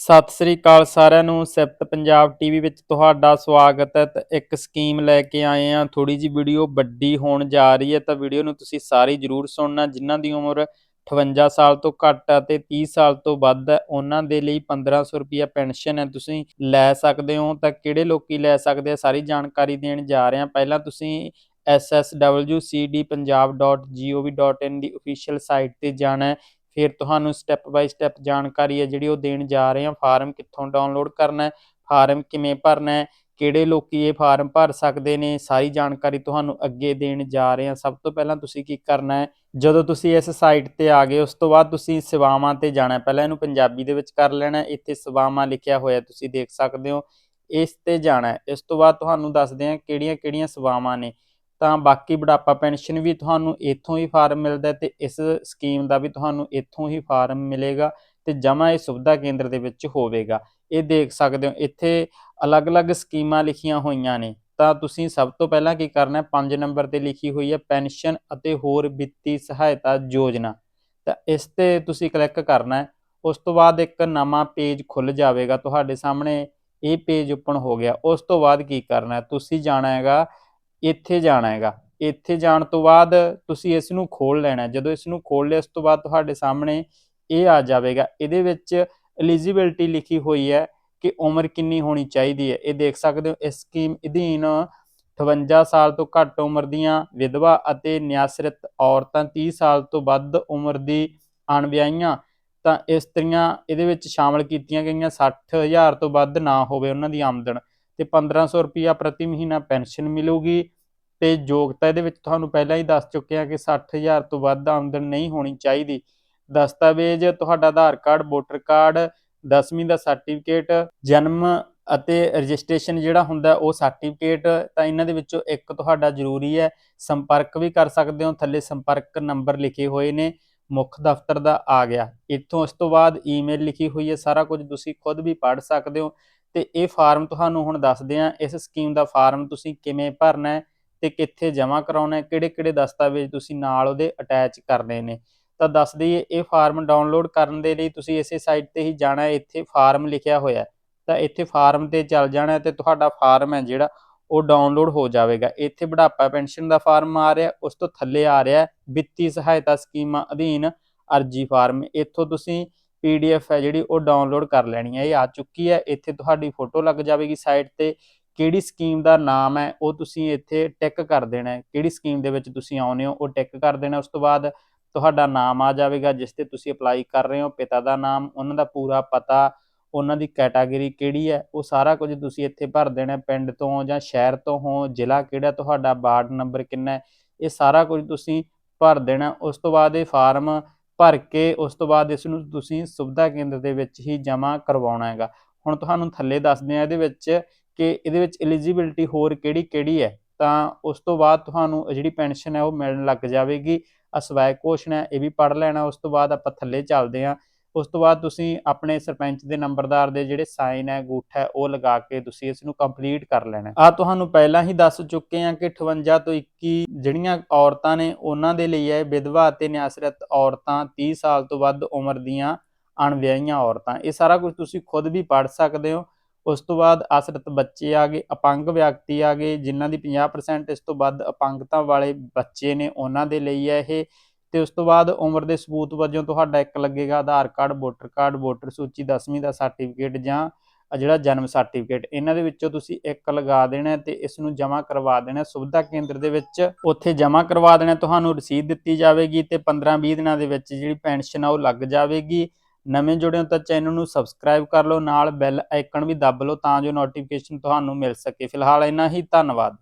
ਸਤਿ ਸ੍ਰੀ ਅਕਾਲ ਸਾਰਿਆਂ ਨੂੰ, ਸਿਫਤ ਪੰਜਾਬ ਟੀਵੀ ਵਿੱਚ ਤੁਹਾਡਾ ਸਵਾਗਤ ਹੈ ਤੇ ਇੱਕ ਸਕੀਮ ਲੈ ਕੇ ਆਏ ਆ ਥੋੜੀ ਜੀ ਵੀਡੀਓ ਵੱਡੀ ਹੋਣ ਜਾ ਰਹੀ ਹੈ ਤਾਂ ਵੀਡੀਓ ਨੂੰ ਤੁਸੀਂ ਸਾਰੀ ਜਰੂਰ ਸੁਣਨਾ। ਜਿਨ੍ਹਾਂ ਦੀ ਉਮਰ 58 ਸਾਲ ਤੋਂ ਘੱਟ ਅਤੇ 30 ਸਾਲ ਤੋਂ ਵੱਧ ਹੈ, ਉਹਨਾਂ ਦੇ ਲਈ 1500 ਰੁਪਿਆ ਪੈਨਸ਼ਨ ਹੈ। ਤੁਸੀਂ ਲੈ ਸਕਦੇ ਹੋ ਤਾਂ ਕਿਹੜੇ ਲੋਕੀ ਲੈ ਸਕਦੇ ਆ, ਸਾਰੀ ਜਾਣਕਾਰੀ ਦੇਣ ਜਾ ਰਹੇ ਹਾਂ। ਪਹਿਲਾਂ ਤੁਸੀਂ sswcdpunjab.gov.in ਦੀ ਅਫੀਸ਼ੀਅਲ ਸਾਈਟ ਤੇ ਜਾਣਾ ਹੈ। ਫਿਰ ਤੁਹਾਨੂੰ ਸਟੈਪ ਬਾਈ ਸਟੈਪ ਜਾਣਕਾਰੀ ਹੈ ਜਿਹੜੀ ਉਹ ਦੇਣ ਜਾ ਰਹੇ ਹਾਂ। ਫਾਰਮ ਕਿੱਥੋਂ ਡਾਊਨਲੋਡ ਕਰਨਾ ਹੈ ਫਾਰਮ ਕਿਵੇਂ ਭਰਨਾ ਹੈ, ਕਿਹੜੇ ਲੋਕੀ ਇਹ ਫਾਰਮ ਭਰ ਸਕਦੇ ਨੇ, ਸਾਰੀ ਜਾਣਕਾਰੀ ਤੁਹਾਨੂੰ ਅੱਗੇ ਦੇਣ ਜਾ ਰਹੇ ਹਾਂ। ਸਭ ਤੋਂ ਪਹਿਲਾਂ ਤੁਸੀਂ ਕੀ ਕਰਨਾ ਹੈ, ਜਦੋਂ ਤੁਸੀਂ ਇਸ ਸਾਈਟ ਤੇ ਆ ਗਏ, ਉਸ ਤੋਂ ਬਾਅਦ ਤੁਸੀਂ ਸੇਵਾਵਾਂ ਤੇ ਜਾਣਾ ਪਹਿਲਾਂ ਇਹਨੂੰ ਪੰਜਾਬੀ ਦੇ ਵਿੱਚ ਕਰ ਲੈਣਾ ਇੱਥੇ ਸੇਵਾਵਾਂ ਲਿਖਿਆ ਹੋਇਆ ਤੁਸੀਂ ਦੇਖ ਸਕਦੇ ਹੋ। ਇਸ ਤੇ ਜਾਣਾ ਇਸ ਤੋਂ ਬਾਅਦ ਤੁਹਾਨੂੰ ਦੱਸਦੇ ਹਾਂ ਕਿਹੜੀਆਂ-ਕਿਹੜੀਆਂ ਸੇਵਾਵਾਂ ਨੇ। ਤਾਂ ਬਾਕੀ ਬੁਢਾਪਾ ਪੈਨਸ਼ਨ ਵੀ ਤੁਹਾਨੂੰ ਇੱਥੋਂ ਹੀ ਫਾਰਮ ਮਿਲਦਾ ਹੈ ਤੇ ਇਸ ਸਕੀਮ ਦਾ ਵੀ ਤੁਹਾਨੂੰ ਇੱਥੋਂ ਹੀ ਫਾਰਮ ਮਿਲੇਗਾ ਤੇ ਜਮ੍ਹਾਂ ਇਹ ਸੁਵਿਧਾ ਕੇਂਦਰ ਦੇ ਵਿੱਚ ਹੋਵੇਗਾ। ਇਹ ਦੇਖ ਸਕਦੇ ਹੋ, ਇੱਥੇ ਅਲੱਗ-ਅਲੱਗ ਸਕੀਮਾਂ ਲਿਖੀਆਂ ਹੋਈਆਂ ਨੇ। ਤਾਂ ਤੁਸੀਂ ਸਭ ਤੋਂ ਪਹਿਲਾਂ ਕੀ ਕਰਨਾ ਹੈ 5 ਨੰਬਰ ਤੇ ਲਿਖੀ ਹੋਈ ਹੈ ਪੈਨਸ਼ਨ ਅਤੇ ਹੋਰ ਵਿੱਤੀ ਸਹਾਇਤਾ ਯੋਜਨਾ। ਤਾਂ ਇਸ ਤੇ ਤੁਸੀਂ ਕਲਿੱਕ ਕਰਨਾ ਹੈ, ਉਸ ਤੋਂ ਬਾਅਦ ਇੱਕ ਨਵਾਂ ਪੇਜ ਖੁੱਲ ਜਾਵੇਗਾ, ਤੁਹਾਡੇ ਸਾਹਮਣੇ ਇਹ ਪੇਜ ਓਪਨ ਹੋ ਗਿਆ। ਉਸ ਤੋਂ ਬਾਅਦ ਕੀ ਕਰਨਾ ਹੈ, ਤੁਸੀਂ ਜਾਣਾ ਹੈਗਾ ਇੱਥੇ ਜਾਣਾ ਹੈਗਾ। ਇੱਥੇ ਜਾਣ ਤੋਂ ਬਾਅਦ ਤੁਸੀਂ ਇਸ ਨੂੰ ਖੋਲ ਲੈਣਾ ਜਦੋਂ ਇਸ ਨੂੰ ਖੋਲ ਲਿਆ, ਉਸ ਤੋਂ ਬਾਅਦ ਤੁਹਾਡੇ ਸਾਹਮਣੇ ਇਹ ਆ ਜਾਵੇਗਾ। ਇਹਦੇ ਵਿੱਚ ਐਲੀਜੀਬਿਲਟੀ ਲਿਖੀ ਹੋਈ ਹੈ ਕਿ ਉਮਰ ਕਿੰਨੀ ਹੋਣੀ ਚਾਹੀਦੀ ਹੈ। ਇਹ ਦੇਖ ਸਕਦੇ ਹੋ, ਇਸ ਸਕੀਮ ਅਧੀਨ 58 ਸਾਲ ਤੋਂ ਘੱਟ ਉਮਰ ਦੀਆਂ ਵਿਧਵਾ ਅਤੇ ਨਿਆਸਰਿਤ ਔਰਤਾਂ 30 ਸਾਲ ਤੋਂ ਵੱਧ ਉਮਰ ਦੀ ਅਣਵਿਆਹੀਆਂ ਤਾਂ ਇਸਤਰੀਆਂ ਇਹਦੇ ਵਿੱਚ ਸ਼ਾਮਲ ਕੀਤੀਆਂ ਗਈਆਂ 60000 ਤੋਂ ਵੱਧ ਨਾ ਹੋਵੇ ਉਹਨਾਂ ਦੀ ਆਮਦਨ। ਤੇ 1500 ਰੁਪਿਆ ਪ੍ਰਤੀ ਮਹੀਨਾ ਪੈਨਸ਼ਨ ਮਿਲੂਗੀ। ਤੇ ਯੋਗਤਾ ਇਹਦੇ ਵਿੱਚ ਤੁਹਾਨੂੰ ਪਹਿਲਾਂ ਹੀ ਦੱਸ ਚੁੱਕੇ ਕਿ 60000 ਤੋਂ ਵੱਧ ਆਮਦਨ ਨਹੀਂ ਹੋਣੀ ਚਾਹੀਦੀ। ਦਸਤਾਵੇਜ਼, ਤੁਹਾਡਾ ਆਧਾਰ ਕਾਰਡ, ਵੋਟਰ ਕਾਰਡ 10ਵੀਂ ਦਾ ਸਰਟੀਫਿਕੇਟ, ਜਨਮ ਅਤੇ ਰਜਿਸਟ੍ਰੇਸ਼ਨ ਜਿਹੜਾ ਹੁੰਦਾ ਉਹ ਸਰਟੀਫਿਕੇਟ, ਤਾਂ ਇਹਨਾਂ ਦੇ ਵਿੱਚੋਂ ਇੱਕ ਤੁਹਾਡਾ ਜ਼ਰੂਰੀ ਹੈ, ਸੰਪਰਕ ਵੀ ਕਰ ਸਕਦੇ ਹੋ। ਥੱਲੇ ਸੰਪਰਕ ਨੰਬਰ ਲਿਖੇ ਹੋਏ ਨੇ, ਮੁੱਖ ਦਫ਼ਤਰ ਦਾ ਆ ਗਿਆ। ਇੱਥੋਂ ਉਸ ਤੋਂ ਬਾਅਦ ਈਮੇਲ ਲਿਖੀ ਹੋਈ ਹੈ, ਸਾਰਾ ਕੁਝ ਤੁਸੀਂ ਖੁਦ ਵੀ ਪੜ੍ਹ ਸਕਦੇ ਹੋ। ਤੇ ਇਹ ਫਾਰਮ ਤੁਹਾਨੂੰ ਹੁਣ ਦੱਸਦੇ ਆ, ਇਸ ਸਕੀਮ ਦਾ ਫਾਰਮ ਤੁਸੀਂ ਕਿਵੇਂ ਭਰਨਾ ਹੈ ਤੇ ਕਿੱਥੇ ਜਮ੍ਹਾਂ ਕਰਾਉਣਾ ਹੈ, ਕਿਹੜੇ-ਕਿਹੜੇ ਦਸਤਾਵੇਜ਼ ਤੁਸੀਂ ਨਾਲ ਉਹਦੇ ਅਟੈਚ ਕਰਨੇ ਨੇ। ਤਾਂ ਦੱਸ ਦਈਏ, ਇਹ ਫਾਰਮ ਡਾਊਨਲੋਡ ਕਰਨ ਦੇ ਲਈ ਤੁਸੀਂ ਇਸੇ ਸਾਈਟ ਤੇ ਹੀ ਜਾਣਾ ਹੈ, ਇੱਥੇ ਫਾਰਮ ਲਿਖਿਆ ਹੋਇਆ ਤਾਂ ਇੱਥੇ ਫਾਰਮ ਤੇ ਚੱਲ ਜਾਣਾ ਤੇ ਤੁਹਾਡਾ ਫਾਰਮ ਹੈ ਜਿਹੜਾ, ਉਹ ਡਾਊਨਲੋਡ ਹੋ ਜਾਵੇਗਾ। ਇੱਥੇ ਬੁਢਾਪਾ ਪੈਨਸ਼ਨ ਦਾ ਫਾਰਮ ਆ ਰਿਹਾ, ਉਸ ਤੋਂ ਥੱਲੇ ਆ ਰਿਹਾ ਵਿੱਤੀ ਸਹਾਇਤਾ ਸਕੀਮਾਂ ਅਧੀਨ ਅਰਜੀ ਫਾਰਮ। ਇੱਥੋਂ ਤੁਸੀਂ ਪੀਡੀਐਫ ਹੈ ਜਿਹੜੀ ਉਹ ਡਾਊਨਲੋਡ ਕਰ ਲੈਣੀ ਹੈ, ਇਹ ਆ ਚੁੱਕੀ ਹੈ। ਇੱਥੇ ਤੁਹਾਡੀ ਫੋਟੋ ਲੱਗ ਜਾਵੇਗੀ ਸਾਈਟ ਤੇ। ਕਿਹੜੀ ਸਕੀਮ ਦਾ ਨਾਮ ਹੈ, ਉਹ ਤੁਸੀਂ ਇੱਥੇ ਟਿਕ ਕਰ ਦੇਣਾ ਹੈ। ਕਿਹੜੀ ਸਕੀਮ ਦੇ ਵਿੱਚ ਤੁਸੀਂ ਆਉਨੇ ਹੋ, ਉਹ ਟਿਕ ਕਰ ਦੇਣਾ ਉਸ ਤੋਂ ਬਾਅਦ ਤੁਹਾਡਾ ਨਾਮ ਆ ਜਾਵੇਗਾ, ਜਿਸ ਤੇ ਤੁਸੀਂ ਅਪਲਾਈ ਕਰ ਰਹੇ ਹੋ। ਪਿਤਾ ਦਾ ਨਾਮ, ਉਹਨਾਂ ਦਾ ਪੂਰਾ ਪਤਾ, ਉਹਨਾਂ ਦੀ ਕੈਟਾਗਰੀ ਕਿਹੜੀ ਹੈ, ਉਹ ਸਾਰਾ ਕੁਝ ਤੁਸੀਂ ਇੱਥੇ ਭਰ ਦੇਣਾ ਪਿੰਡ ਤੋਂ ਜਾਂ ਸ਼ਹਿਰ ਤੋਂ ਹੋ, ਜ਼ਿਲ੍ਹਾ ਕਿਹੜਾ ਤੁਹਾਡਾ ਵਾਰਡ ਨੰਬਰ ਕਿੰਨਾ ਹੈ, ਇਹ ਸਾਰਾ ਕੁਝ ਤੁਸੀਂ ਭਰ ਦੇਣਾ ਉਸ ਤੋਂ ਬਾਅਦ ਇਹ ਫਾਰਮ ਭਰ ਕੇ ਉਸ ਤੋਂ ਬਾਅਦ ਇਸ ਨੂੰ ਤੁਸੀਂ ਸੁਵਿਧਾ ਕੇਂਦਰ ਦੇ ਵਿੱਚ ਹੀ ਜਮ੍ਹਾਂ ਕਰਵਾਉਣਾ ਹੈਗਾ। ਹੁਣ ਤੁਹਾਨੂੰ ਥੱਲੇ ਦੱਸਦੇ ਆ ਇਹਦੇ ਵਿੱਚ ਕਿ ਇਹਦੇ ਵਿੱਚ ਐਲੀਜੀਬਿਲਟੀ ਹੋਰ ਕਿਹੜੀ ਕਿਹੜੀ ਹੈ। ਤਾਂ ਉਸ ਤੋਂ ਬਾਅਦ ਤੁਹਾਨੂੰ ਜਿਹੜੀ ਪੈਨਸ਼ਨ ਹੈ ਉਹ ਮਿਲਣ ਲੱਗ ਜਾਵੇਗੀ। ਅਸਵੈ ਘੋਸ਼ਣਾ ਹੈ, ਇਹ ਵੀ ਪੜ੍ਹ ਲੈਣਾ। ਉਸ ਤੋਂ ਬਾਅਦ ਆਪਾਂ ਥੱਲੇ ਚੱਲਦੇ ਹਾਂ। ਉਸ ਤੋਂ ਬਾਅਦ ਤੁਸੀਂ ਆਪਣੇ ਸਰਪੰਚ ਦੇ ਨੰਬਰਦਾਰ ਦੇ ਜਿਹੜੇ ਸਾਈਨ ਹੈ ਅੰਗੂਠਾ ਹੈ, ਉਹ ਲਗਾ ਕੇ ਤੁਸੀਂ ਇਸ ਨੂੰ ਕੰਪਲੀਟ ਕਰ ਲੈਣਾ ਆ ਤੁਹਾਨੂੰ ਪਹਿਲਾਂ ਹੀ ਦੱਸ ਚੁੱਕੇ ਹਾਂ ਕਿ 58 ਤੋਂ 21 ਜਿਹੜੀਆਂ ਔਰਤਾਂ ਨੇ, ਉਹਨਾਂ ਦੇ ਲਈ ਹੈ ਵਿਧਵਾ ਅਤੇ ਨਿਆਸਰਤ ਔਰਤਾਂ 30 ਸਾਲ ਤੋਂ ਵੱਧ ਉਮਰ ਦੀਆਂ ਅਣਵਿਆਹੀਆਂ ਔਰਤਾਂ। ਇਹ ਸਾਰਾ ਕੁਝ ਤੁਸੀਂ ਖੁਦ ਵੀ ਪੜ੍ਹ ਸਕਦੇ ਹੋ। ਉਸ ਤੋਂ ਬਾਅਦ ਅਸਰਤ ਬੱਚੇ ਆ ਗਏ, ਅਪੰਗ ਵਿਅਕਤੀ ਆ ਗਏ, ਜਿਨ੍ਹਾਂ ਦੀ 50% ਇਸ ਤੋਂ ਵੱਧ ਅਪੰਗਤਾ ਵਾਲੇ ਬੱਚੇ ਨੇ, ਉਹਨਾਂ ਦੇ ਲਈ ਹੈ ਇਹ। ਤੇ ਉਸ ਤੋਂ ਬਾਅਦ ਉਮਰ ਦੇ ਸਬੂਤ ਵਜੋਂ ਤੁਹਾਡਾ ਇੱਕ ਲੱਗੇਗਾ Aadhaar card, voter card, voter ਸੂਚੀ 10ਵੀਂ ਦਾ ਸਰਟੀਫਿਕੇਟ ਜਾਂ ਜਿਹੜਾ ਜਨਮ ਸਰਟੀਫਿਕੇਟ। ਇਹਨਾਂ ਦੇ ਵਿੱਚੋਂ ਤੁਸੀਂ ਇੱਕ ਲਗਾ ਦੇਣਾ ਹੈ ਤੇ ਇਸ ਨੂੰ ਜਮ੍ਹਾਂ ਕਰਵਾ ਦੇਣਾ। ਸੁਵਿਧਾ ਕੇਂਦਰ ਦੇ ਵਿੱਚ ਉੱਥੇ ਜਮ੍ਹਾਂ ਕਰਵਾ ਦੇਣਾ। ਤੁਹਾਨੂੰ ਰਸੀਦ ਦਿੱਤੀ ਜਾਵੇਗੀ ਤੇ 15-20 ਦਿਨਾਂ ਦੇ ਵਿੱਚ ਜਿਹੜੀ ਪੈਨਸ਼ਨ ਆ ਉਹ ਲੱਗ ਜਾਵੇਗੀ। ਨਵੇਂ ਜੁੜੇ ਹੋ ਤਾਂ ਚੈਨਲ ਨੂੰ ਸਬਸਕ੍ਰਾਈਬ ਕਰ ਲਓ। ਨਾਲ ਬੈਲ ਆਈਕਨ ਵੀ ਦੱਬ ਲਓ ਤਾਂ ਜੋ ਨੋਟੀਫਿਕੇਸ਼ਨ ਤੁਹਾਨੂੰ ਮਿਲ ਸਕੇ। ਫਿਲਹਾਲ ਇੰਨਾ ਹੀ। ਧੰਨਵਾਦ।